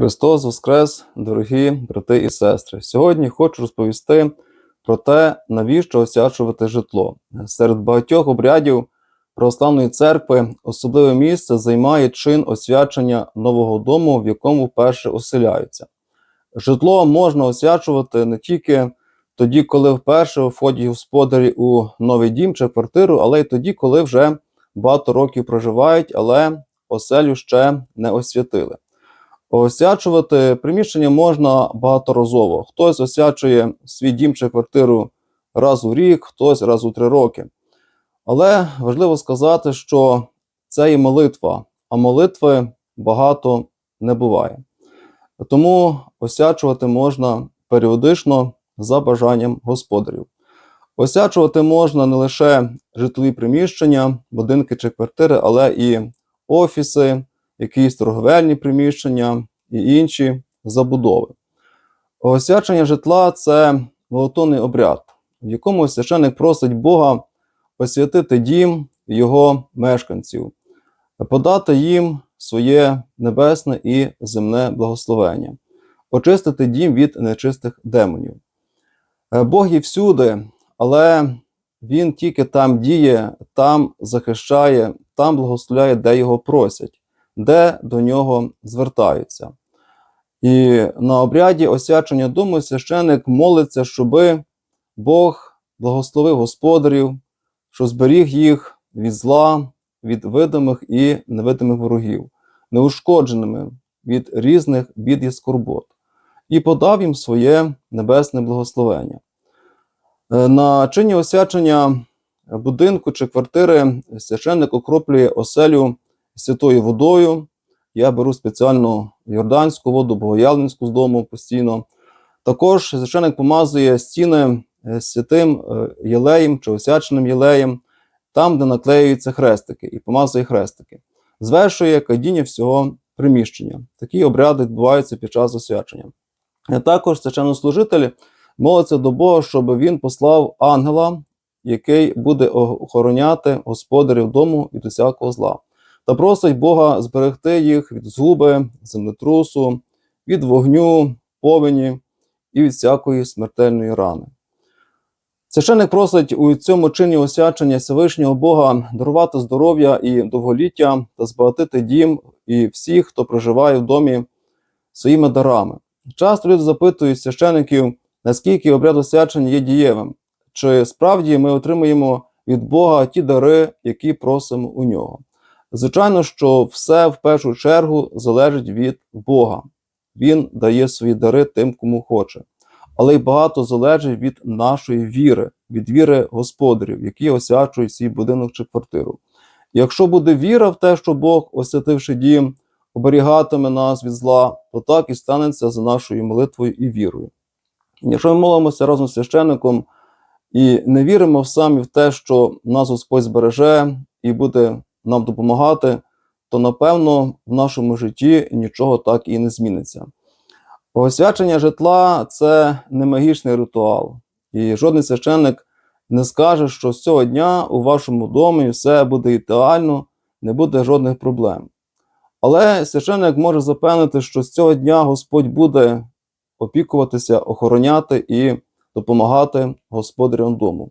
Христос Воскрес, дорогі брати і сестри. Сьогодні хочу розповісти про те, навіщо освячувати житло. Серед багатьох обрядів православної церкви особливе місце займає чин освячення нового дому, в якому вперше оселяються. Житло можна освячувати не тільки тоді, коли вперше входять господарі у новий дім чи квартиру, але й тоді, коли вже багато років проживають, але оселю ще не освятили. Освячувати приміщення можна багаторазово. Хтось освячує свій дім чи квартиру раз у рік, хтось раз у три роки. Але важливо сказати, що це і молитва, а молитви багато не буває. Тому освячувати можна періодично за бажанням господарів. Освячувати можна не лише житлові приміщення, будинки чи квартири, але і офіси, якісь торговельні приміщення і інші забудови. Освячення житла це молотонний обряд, в якому священик просить Бога освятити дім його мешканців, подати їм своє небесне і земне благословення, очистити дім від нечистих демонів. Е, Бог є всюди, але Він тільки там діє, там захищає, там благословляє, де його просять, де до нього звертаються. І на обряді освячення дому священик молиться, щоби Бог благословив господарів, що зберіг їх від зла, від видимих і невидимих ворогів, неушкодженими від різних бід і скорбот, і подав їм своє небесне благословення. Е, На чині освячення будинку чи квартири священник окроплює оселю святою водою. Я беру спеціальну йорданську воду, богоявленську з дому постійно. Також священник помазує стіни е, святим е, єлеєм чи освяченим єлеєм, там, де наклеюються хрестики, і помазує хрестики. Звершує кадіння всього приміщення. Такі обряди відбуваються під час освячення. Також священнослужитель молиться до Бога, щоб він послав ангела, який буде охороняти господарів дому від усякого зла та просить Бога зберегти їх від згуби, землетрусу, від вогню, повені і від всякої смертельної рани. Священник просить у цьому чині освячення Всевишнього Бога дарувати здоров'я і довголіття та збагатити дім і всіх, хто проживає в домі своїми дарами. Часто люди запитують священиків, наскільки обряд освячення є дієвим, чи справді ми отримуємо від Бога ті дари, які просимо у нього. Звичайно, що все в першу чергу залежить від Бога. Він дає свої дари тим, кому хоче. Але й багато залежить від нашої віри, від віри господарів, які освячують свій будинок чи квартиру. Якщо буде віра в те, що Бог, освятивши дім, оберігатиме нас від зла, то так і станеться за нашою молитвою і вірою. Якщо ми молимося разом з священником і не віримо самі в те, що нас Господь збереже і буде нам допомагати, то напевно в нашому житті нічого так і не зміниться. Освячення житла це не магічний ритуал, і жодний священник не скаже, що з цього дня у вашому домі все буде ідеально, не буде жодних проблем. Але священник може запевнити, що з цього дня Господь буде опікуватися, охороняти і допомагати господарям дому.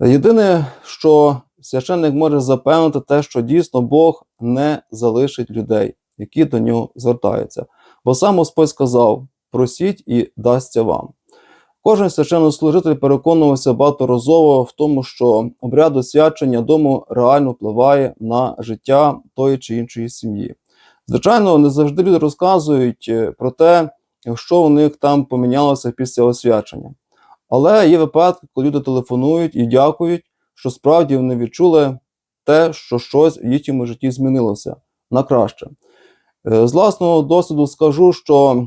Єдине, що священник може запевнити те, що дійсно Бог не залишить людей, які до нього звертаються. Бо сам Господь сказав: просіть і дасться вам. Кожен священнослужитель переконувався багаторазово в тому, що обряд освячення дому реально впливає на життя тої чи іншої сім'ї. Звичайно, не завжди люди розказують е, про те, що у них там помінялося після освячення. Але є випадки, коли люди телефонують і дякують, що справді вони відчули те, що щось в їхньому житті змінилося на краще. Е, З власного досвіду скажу, що е,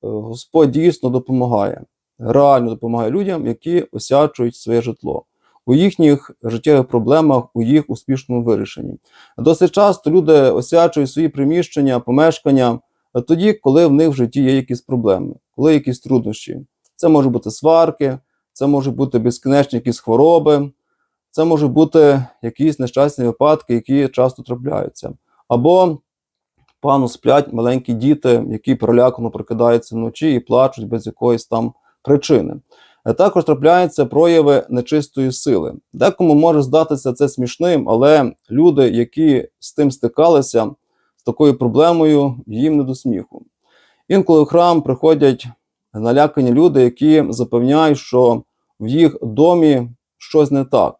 Господь дійсно допомагає, реально допомагає людям, які осячують своє житло у їхніх життєвих проблемах, у їх успішному вирішенні. Досить часто люди осячують свої приміщення, помешкання тоді, коли в них в житті є якісь проблеми, коли якісь труднощі. Це можуть бути сварки, це можуть бути безкінечні якісь хвороби, це можуть бути якісь нещасні випадки, які часто трапляються. Або пану сплять маленькі діти, які перелякано прокидаються вночі і плачуть без якоїсь там причини. Е, Також трапляються прояви нечистої сили. Декому може здатися це смішним, але люди, які з тим стикалися, з такою проблемою, їм не до сміху. Інколи в храм приходять налякані люди, які запевняють, що в їх домі щось не так.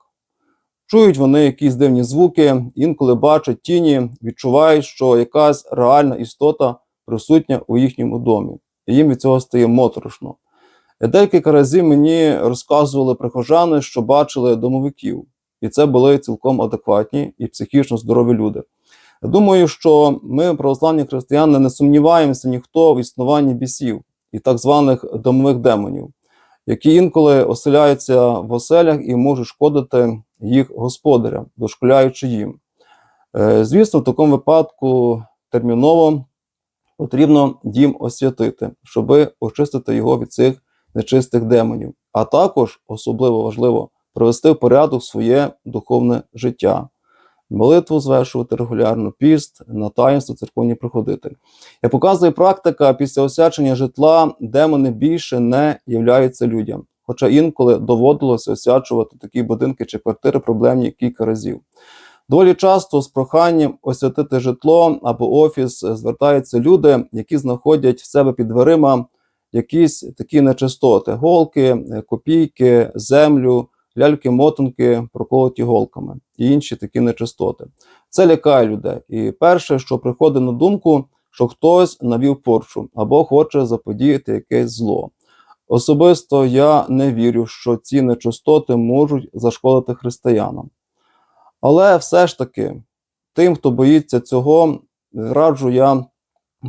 Чують вони якісь дивні звуки, інколи бачать тіні, відчувають, що якась реальна істота присутня у їхньому домі, і їм від цього стає моторошно. Декілька разів мені розказували прихожани, що бачили домовиків, і це були цілком адекватні і психічно здорові люди. Думаю, що ми, православні християни, не сумніваємося ніхто в існуванні бісів і так званих домових демонів, які інколи оселяються в оселях і можуть шкодити їх господарям, дошкуляючи їм. Е, Звісно, в такому випадку терміново потрібно дім освятити, щоб очистити його від цих нечистих демонів, а також особливо важливо привести в порядок своє духовне життя, молитву звершувати регулярно, піст, на таїнство церковні приходити. Як показує практика, після освячення житла демони більше не являються людям. Хоча інколи доводилося освячувати такі будинки чи квартири проблемні кілька разів. Доволі часто з проханням освятити житло або офіс звертаються люди, які знаходять в себе під дверима якісь такі нечистоти: голки, копійки, землю, ляльки-мотанки, проколоті голками і інші такі нечистоти. Це лякає людей. І перше, що приходить на думку, що хтось навів порчу або хоче заподіяти якесь зло. Особисто я не вірю, що ці нечистоти можуть зашкодити християнам. Але все ж таки, тим, хто боїться цього, раджу я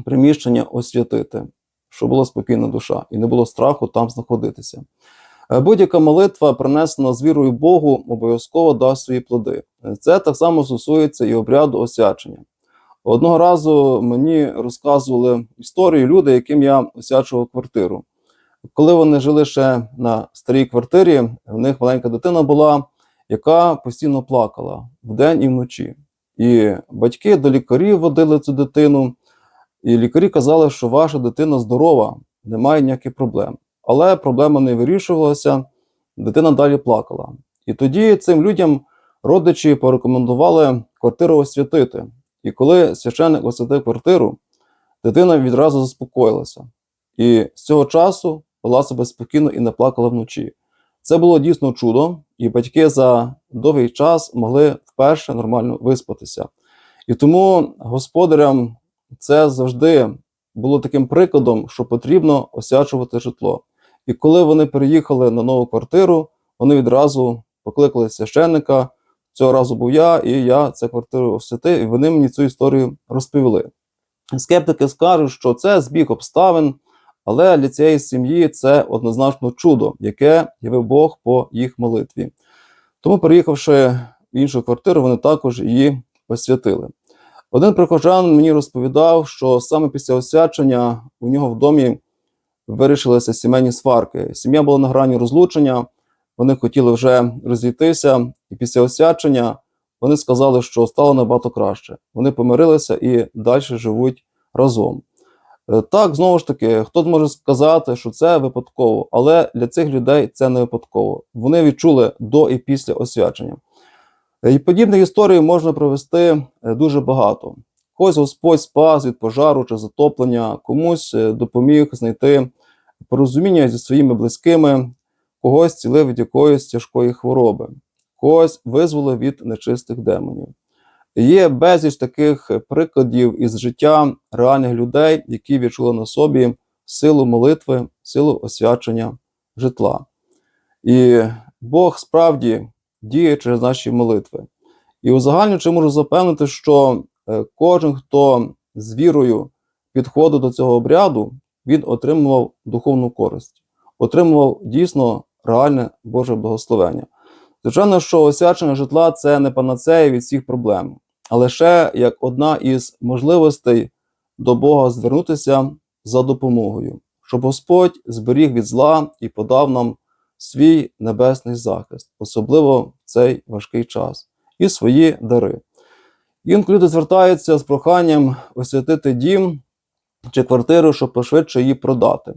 приміщення освятити, щоб була спокійна душа і не було страху там знаходитися. Е, Будь-яка молитва, принесена з вірою Богу, обов'язково дасть свої плоди. Е, Це так само стосується і обряду освячення. Одного разу мені розказували історію люди, яким я освячував квартиру. Коли вони жили ще на старій квартирі, в них маленька дитина була, яка постійно плакала вдень і вночі. І батьки до лікарів водили цю дитину, і лікарі казали, що ваша дитина здорова, немає ніяких проблем. Але проблема не вирішувалася, дитина далі плакала. І тоді цим людям родичі порекомендували квартиру освятити. І коли священник освятив квартиру, дитина відразу заспокоїлася. І з цього часу вела себе спокійно і не плакала вночі. Це було дійсно чудо, і батьки за довгий час могли вперше нормально виспатися. І тому господарям це завжди було таким прикладом, що потрібно освячувати житло. І коли вони переїхали на нову квартиру, вони відразу покликали священника. Цього разу був я, і я цю квартиру освятив, і вони мені цю історію розповіли. Скептики скажуть, що це збіг обставин, але для цієї сім'ї це однозначно чудо, яке явив Бог по їх молитві. Тому, переїхавши в іншу квартиру, вони також її освятили. Один прихожан мені розповідав, що саме після освячення у нього в домі вирішилися сімейні сварки. Сім'я була на грані розлучення, вони хотіли вже розійтися, і після освячення вони сказали, що стало набагато краще. Вони помирилися і далі живуть разом. Е, Так, знову ж таки, хто зможе сказати, що це випадково, але для цих людей це не випадково. Вони відчули до і після освячення. Е, І подібних історій можна провести е, дуже багато. Когось Господь спас від пожару чи затоплення, комусь допоміг знайти порозуміння зі своїми близькими, когось цілив від якоїсь тяжкої хвороби, когось визволив від нечистих демонів. Є безліч таких прикладів із життя реальних людей, які відчули на собі силу молитви, силу освячення житла. І Бог справді діє через наші молитви. І узагальнюючи можу запевнити, що е, кожен, хто з вірою підходив до цього обряду, він отримував духовну користь, отримував дійсно реальне Боже благословення. Звичайно, що освячення житла це не панацея від всіх проблем, лише як одна із можливостей до Бога звернутися за допомогою, щоб Господь зберіг від зла і подав нам свій небесний захист, особливо в цей важкий час, і свої дари. Інколи люди звертаються з проханням освятити дім чи квартиру, щоб пошвидше її продати.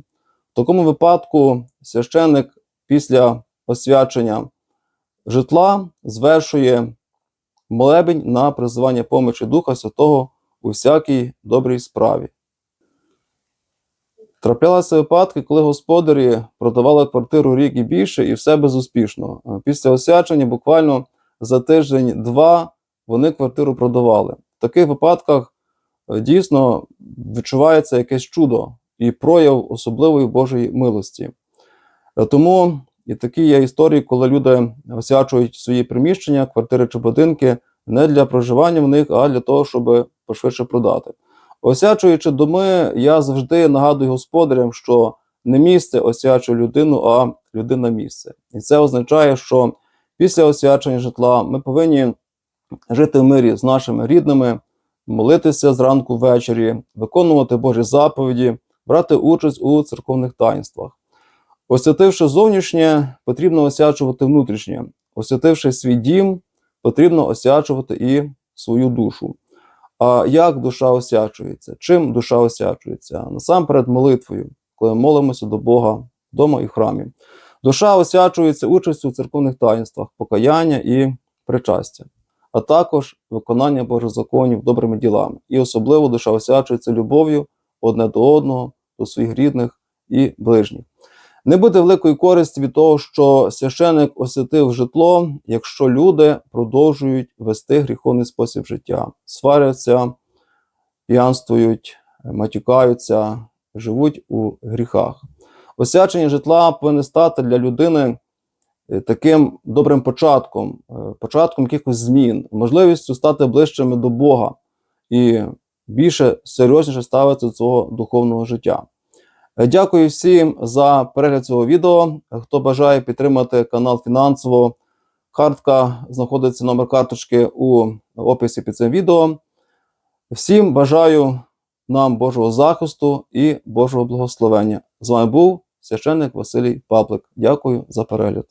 В такому випадку священник після освячення житла звершує молебень на призивання помочі Духа Святого у всякій добрій справі. Траплялися випадки, коли господарі продавали квартиру рік і більше, і все безуспішно. Е, Після освячення буквально за тиждень-два вони квартиру продавали. В таких випадках е, дійсно відчувається якесь чудо і прояв особливої Божої милості. Е, Тому і такі є історії, коли люди освячують свої приміщення, квартири чи будинки не для проживання в них, а для того, щоб пошвидше продати. Освячуючи доми, я завжди нагадую господарям, що не місце освячує людину, а людина місце. І це означає, що після освячення житла ми повинні жити в мирі з нашими рідними, молитися зранку ввечері, виконувати Божі заповіді, брати участь у церковних таїнствах. Освятивши зовнішнє, потрібно освячувати внутрішнє. Освятивши свій дім, потрібно освячувати і свою душу. А як душа освячується? Чим душа освячується? Насамперед молитвою, коли молимося до Бога вдома і в храмі. Душа освячується участю у церковних таїнствах, покаяння і причастя, а також виконання Божих законів добрими ділами. І особливо душа освячується любов'ю одне до одного, до своїх рідних і ближніх. Не буде великої користі від того, що священик освятив житло, якщо люди продовжують вести гріховний спосіб життя, сваряться, п'янствують, матюкаються, живуть у гріхах. Освячення житла повинне стати для людини е, таким добрим початком, е, початком якихось змін, можливістю стати ближчими до Бога і більше серйозніше ставитися до свого духовного життя. Дякую всім за перегляд цього відео. Хто бажає підтримати канал фінансово, картка знаходиться номер карточки у описі під цим відео. Всім бажаю нам Божого захисту і Божого благословення. З вами був священник Василій Паплик. Дякую за перегляд.